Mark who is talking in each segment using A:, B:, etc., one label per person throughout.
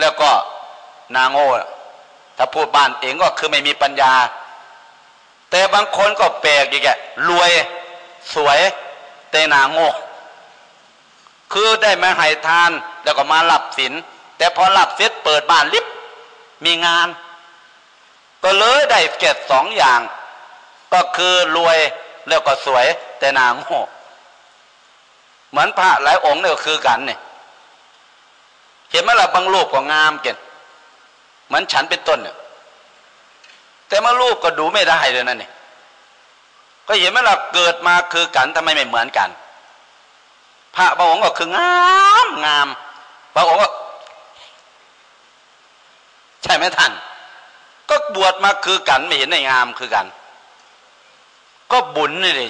A: แล้วก็นางโง่ถ้าพูดบ้านเองก็คือไม่มีปัญญา แต่บางคนก็แปลกอีกแกรวยสวยแต่นางโง่คือได้มาให้ทานแล้วก็มาหลับสินแต่พอหลับเสร็จเปิดบ้านลิบมีงาน ก็เลยได้เก็ดสองอย่าง ก็คือรวยแล้วก็สวยแต่นางโง่เหมือนพระหลายองค์เนี่ยคือกันเนี่ย เห็นไหมล่ะบางรูปก็งามเก่งเหมือนฉันเป็นต้นเนี่ยแต่มารูปก็ดูไม่ได้เลยนั่นนี่ก็เห็นไหมล่ะเกิดมาคือกันทำไมไม่เหมือนกัน พระบางองค์ก็คืองามงามบางองค์ก็ใช่ไหมท่าน ก็บวชมาคือกันไม่เห็นในงามคือกัน ก็บุญนี่เลย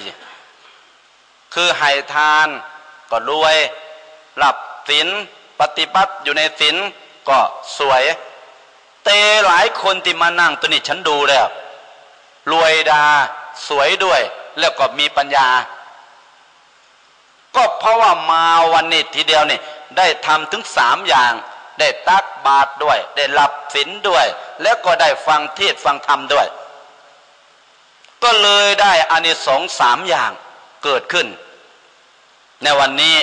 A: คือให้ทานก็รวยหลับศีล ปฏิบัติอยู่ในศีลก็สวย เตหลายคนที่มานั่งตัวนี้ฉันดูแล้ว รวยดา สวยด้วย แล้วก็มีปัญญา ก็เพราะว่ามาวันนี้ทีเดียวนี่ได้ทำถึงสามอย่าง ได้ตักบาตรด้วย ได้หลับศีลด้วย แล้วก็ได้ฟังเทศฟังธรรมด้วย ก็เลยได้อานิสงส์สามอย่างเกิดขึ้น ในวันนี้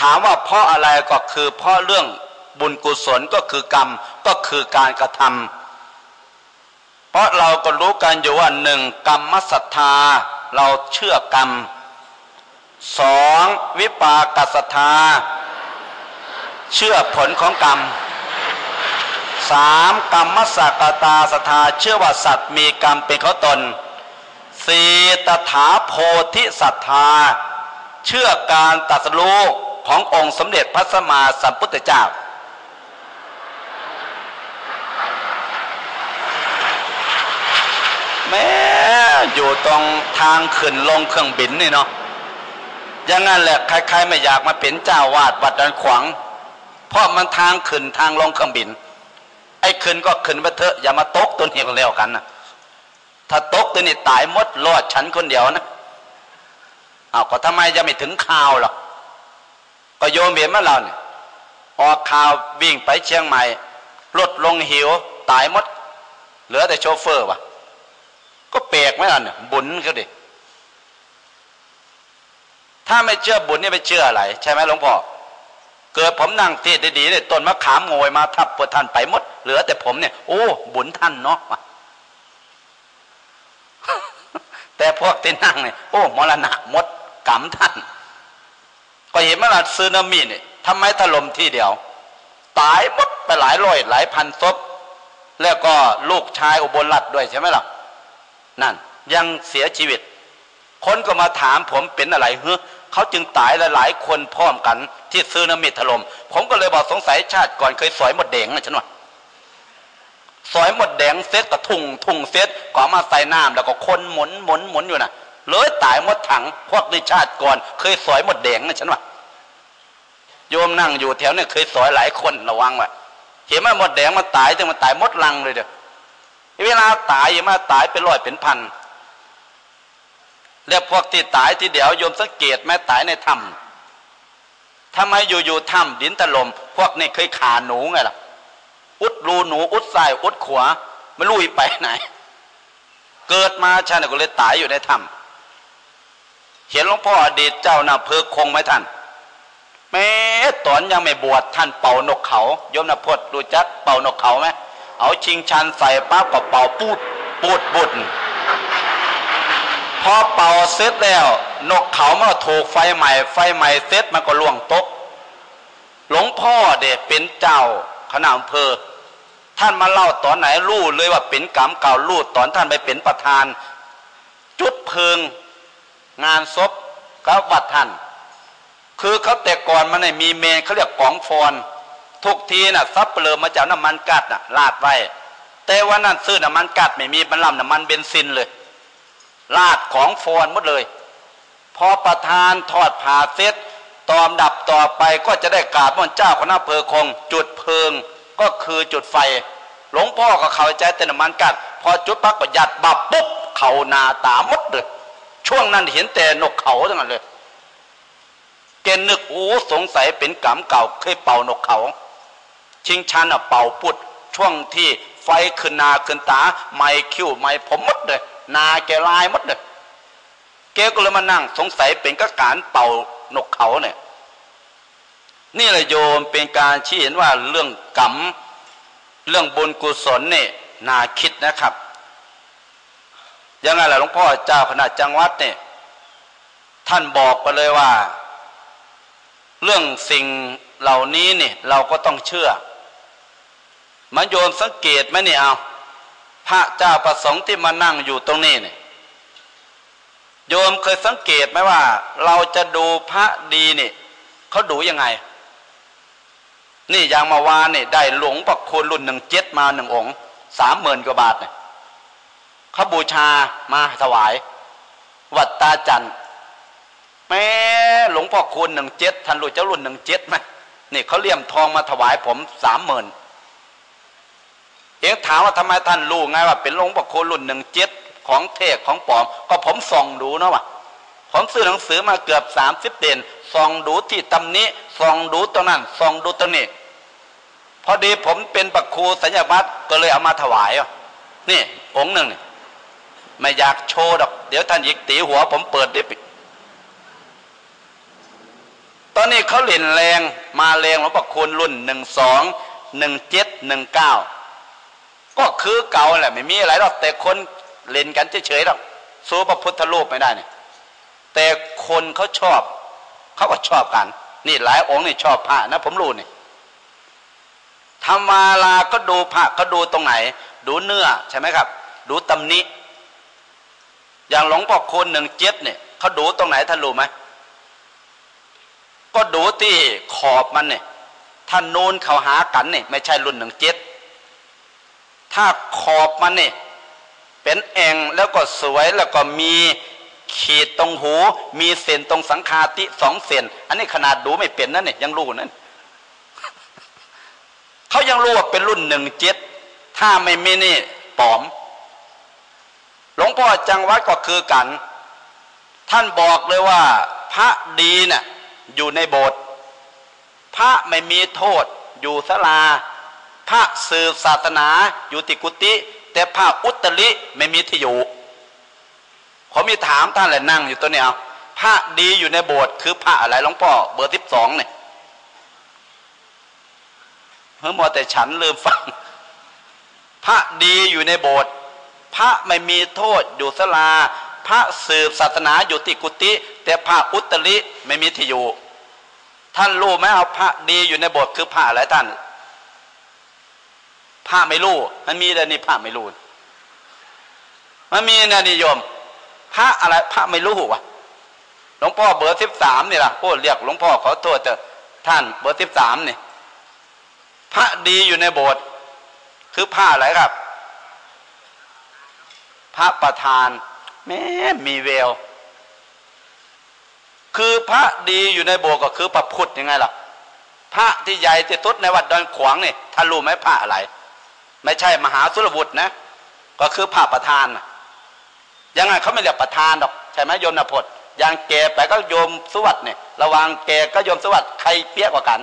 A: ถามว่าเพราะอะไรก็คือเพราะเรื่องบุญกุศลก็คือกรรมก็คือการกระทำเพราะเราก็รู้กันอยู่ว่าหนึ่งกรรมมศรัทธา เราเชื่อกรรมสองวิปากศรัทธา เชื่อผลของกรรมสามกรรมสักตาศรัทธา เชื่อว่าสัตว์มีกรรมเป็นเขาตนสี่ตถาโพธิศรัทธา เชื่อการตัดสู้ ขององค์สมเด็จพระสัมมาสัมพุทธเจ้า แม้อยู่ตรงทางขึ้นลงเครื่องบินนี่เนาะอย่างนั้นแหละใครๆไม่อยากมาเป็นเจ้าวาดวัดดันขวางเพราะมันทางขึ้นทางลงเครื่องบิน ไอ้ขึ้นก็ขึ้นไปเถอะอย่ามาตกตัวนี้ก็แล้วกันนะถ้าตกตัวนี้ตายมดรอดฉันคนเดียวนะเอาก็ทำไมจะไม่ถึงข่าวหรอก ก็โยมเห็นมาเราเนี่ยออกข่าววิ่งไปเชียงใหม่รถลงหิวตายหมด เหลือแต่โชเฟอร์วะก็แปลกไหมล่ะเนี่ยบุญเขาดิถ้าไม่เชื่อบุญนี่ไปเชื่ออะไร ใช่ไหมหลวงพ่อเกิดผมนั่งเทศดีๆเนี่ยต้นมะขามงวยมาทับปวดท่านไปหมด เหลือแต่ผมเนี่ย โอ้บุญท่านเนาะแต่พวกที่นั่งเนี่ยโอ้มรณะหมดกรรมท่าน ก็เห็นมาละซึนามิเนี่ยทำไมถล่มที่เดียว ตายหมดไปหลายร้อยหลายพันศพแล้วก็ลูกชายอุบลรัตด้วยใช่ไหมล่ะ นั่นยังเสียชีวิต คนก็มาถามผมเป็นอะไรเฮ้เขาจึงตายหลายๆคนพร้อมกันที่ซึนามิถล่มผมก็เลยบอกสงสัยชาติก่อนเคยสอยหมดแดงนะฉันว่าสอยหมดแดงเซตกับทุ่งทุ่งเซตก็มาใส่น้ำแล้วก็คนหมุนหมุนหมุนอยู่นะ เลยตายหมดถังพวกในชาติก่อน เคยสอยหมดแดงนะฉันว่าโยมนั่งอยู่แถวเนี้เคยสอยหลายคนระวังว่าเห็นไหมหมดแดงมันตายแต่มันตายหมดลังเลยเด้อเวลาตายยังมาตายเป็นร้อยเป็นพันแล้วพวกที่ตายที่เดียวโยมสังเกตแม้ตายในถ้ำทำไมอยู่ๆถ้ำดินถลม่มพวกนี้เคยขาหนูไงล่ะ อุดรูหนูอุดซ้ายอุดขวาไม่รู้ไปไหน เกิดมาชาติก็เลยตายอยู่ในถ้ำ เขียนหลวงพ่ออดีตเจ้านาเพอคงไหมท่าน แม้ตอนยังไม่บวชท่านเป่านกเขาโยมนาพดรู้จักเป่านกเขาไหมเอาชิงชันใส่ปั๊บก็เป่าปูดปูดบุดพอเป่าเสร็จแล้ว นกเขามันถูกไฟใหม่ ไฟใหม่เสร็จมันก็ล่วงตกหลวงพ่อเด็เป็นเจ้าคณะอำเภอ ท่านมาเล่าตอนไหนรู้เลยว่าเป็นกรรมเก่ารู้ตอนท่านไปเป็นประธาน จุดเพิง งานศพก็วัดท่าน คือเขาแต่ก่อนมันไม่มีเมนเขาเรียกกองฟอน ทุกทีน่ะซับเปลือมาจากน้ำมันกัดน่ะลาดไว้ แต่ว่านั่นซื้อน้ำมันกัดไม่มีบรรลัน้ำมันเบนซินเลยลาดของฟอนหมดเลย พอประธานทอดผ่าเสร็จตอมดับต่อไปก็จะได้กราบมันเจ้าคณะเพอคง จุดเพลิงก็คือจุดไฟ หลวงพ่อก็เข้าใจแต่น้ำมันกัด พอจุดปักก็หยัดบับปุ๊บ เขานาตามดเลย ช่วงนั้นเห็นแต่นกเขาทั้งนั้นเลยเกนึกโอ้สงสัยเป็นกรรมเก่าเคยเป่านกเขา ชิงชันอะเป่าปุดช่วงที่ไฟขึ้นนาขึ้นตา ไม่คิ้วไม่ผมมดเลยนาแกลายมดเลยแกก็เลยมานั่ง สงสัยเป็นก็การเป่านกเขาเนี่ยนี่แหละโยมเป็นการชี้เห็นว่าเรื่องกรรมเรื่องบุญกุศลเนี่ยนาคิดนะครับ ยังไงล่ะหลวงพ่อเจ้าคณะจังหวัดเนี่ยท่านบอกไปเลยว่า เรื่องสิ่งเหล่านี้เนี่ยเราก็ต้องเชื่อมาโยมสังเกตไหมเนี่ยเอาพระเจ้าประสงค์ที่มานั่งอยู่ตรงนี้เนี่ยโยมเคยสังเกตไหมว่า เราจะดูพระดีเนี่ยเขาดูยังไง นี่อย่างมาวานเนี่ยได้หลวงปักคุณรุ่นหนึ่งเจ็ดมาหนึ่งองค์สามหมื่นกว่าบาทเนี่ย เขาบูชามาถวาย วัดตาจันแม้หลวงพ่อคุณหนึ่งเจ็ดท่านรู้เจ้ารุ่นหนึ่งเจ็ดไหมนี่เขาเลี่ยมทองมาถวายผมสามหมื่นเองถามว่าทำไมท่านรู้ไงว่า เป็นหลวงพ่อคุณรุ่นหนึ่งเจ็ดของเทศของปลอม ก็ผมส่องดูนะวะผมซื้อหนังสือมาเกือบสามสิบเด่นส่องดูที่ตำนี้ส่องดูตรงนั้นส่องดูตรงนี้พอดีผมเป็นปักครูสัญญาบัตรก็เลยเอามาถวายนี่องค์หนึ่งนี่ ไม่อยากโชว์ดอก เดี๋ยวท่านยิกตีหัว ผมเปิดด้ปิตอนนี้เขาเล่นแรงมาแรงหลวงพ่อคุณรุ่นหนึ่งสองหนึ่งเจ็ดหนึ่งเก้าก็คือเก่าแหละ ไม่มีอะไรหรอกแต่คนเล่นกันเฉยๆหรอกสู้พระพุทธรูปไม่ได้เนี่ยแต่คนเขาชอบ เขาก็ชอบกัน นี่หลายองค์นี่ชอบพระนะ ผมรู้นี่ธรรมาลาก็ดูพระก็ดูตรงไหน ดูเนื้อใช่ไหมครับ ดูตำนิ อย่างหลวงพ่อคุณหนึ่งเจ็ดเนี่ยเขาดูตรงไหนท่านรู้ไหมก็ดูที่ขอบมันเนี่ยท่านนูนเขาหากันเนี่ยไม่ใช่รุ่นหนึ่งเจ็ดถ้าขอบมันเนี่ยเป็นแองแล้วก็สวยแล้วก็มีขีดตรงหู มีเส้นตรงสังคาติสองเส้นอันนี้ขนาดดูไม่เป็นนั่นเนี่ยยังรู้นั่นเขายังรู้ว่าเป็นรุ่นหนึ่งเจ็ดถ้าไม่มีนี่ปลอม หลวงพ่อจังวัดก็คือกัน ท่านบอกเลยว่า พระดีเนะ่ยอยู่ในโบสถ์พระไม่มีโทษอยู่สลา พระสืบศาสนาอยู่ติกุติ แต่พระอุตริไม่มีที่อยู่ผมมีถามท่านแหละนั่งอยู่ตัวเนี้ยพระดีอยู่ในโบสถ์คือพระอะไรหลวงพ่อ เบอร์ทิบสองเนี่ยเมื่อมอแต่ฉันลืมฟัง พระดีอยู่ในโบสถ์ พระไม่มีโทษอยู่สลา พระสืบศาสนาอยู่ที่กุฏิแต่พระอุตริไม่มีที่อยู่ ท่านรู้ไหมเอาพระดีอยู่ในโบสถ์คือพระอะไรท่านพระไม่รู้มันมีแต่นี่พระไม่รู้มันมีนะนิยม พระอะไรพระไม่รู้วะหลวงพ่อเบอร์สิบสามนี่ล่ะโอ้เรียกหลวงพ่อขอโทษเถอะท่านเบอร์สิบสามนี่พระดีอยู่ในโบสถ์คือพระอะไรครับ พระประธานแม้มีเวล คือพระดีอยู่ในโบสถ์ก็คือพระพุทธยังไงล่ะ พระที่ใหญ่ที่สุดในวัดดอนขวางนี่ท่านรู้ไหมพระอะไร ไม่ใช่มหาสุรบุตรนะ ก็คือพระประธานยังไงเขาไม่เรียกประธานหรอกใช่ไหมโยมนพจน์อย่างแกไปก็โยมสวัสดิ์เนี่ยระวังแกก็โยมสวัสดิ์ใครเปี้ยกว่ากัน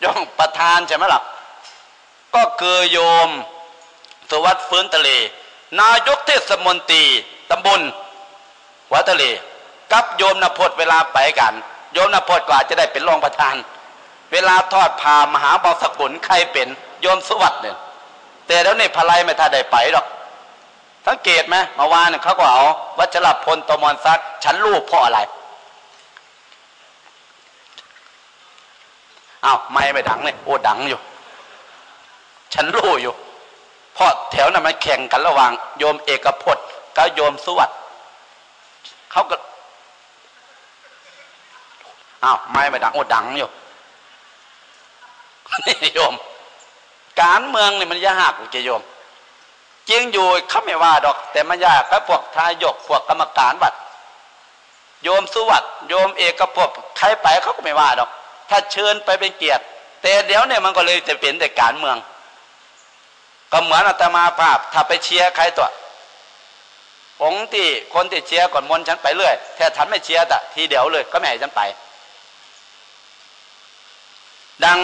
A: โยมประธานใช่ไหมล่ะก็คือโยมสวัสดิ์ฟื้นทะเล นายกเทศมนตรีตำบลวัดทะเลกับโยมนพจน์เวลาไปกัน โยมนพจน์กว่าจะได้เป็นรองประธาน เวลาทอดพามหาบาสกุลใครเป็นโยมสวัสดิ์เนี่ยแต่แล้วนี่พลายไม่ท่าได้ไปหรอกสังเกตไหมมาวานเขาก็เอาวัชรพลตมอนซักฉันรู้เพราะอะไรอ้าวไม่ไม่ดังเลยโอ้ดังอยู่ ฉันรู้อยู่ เพราะแถวนั้นมันแข่งกันระหว่าง โยมเอกพจน์กับโยมสวัสดิ์เขาก็อ้าวไม่ไม่ดังโอ้ดังอยู่นี่โยม การเมืองนี่มันยากเจโยมจริงอยู่เขาไม่ว่าดอก แต่มันยากกับพวกทายกพวกกรรมการบัตรโยมสวัสดิ์โยมเอกพจน์ใครไปเขาก็ไม่ว่าดอก ถ้าเชิญไปเป็นเกียรติ แต่เดี๋ยวเนี่ยมันก็เลยจะเป็นแต่การเมือง ก็เหมือนอาตมาภาพ ถ้าไปเชียร์ใครตัวองที่คนที่เชียร์ก่อนมนฉันไปเรื่อยแต่ฉันไม่เชียร์แต่ทีเดียวเลย ก็ไม่ให้ฉันไป ดัง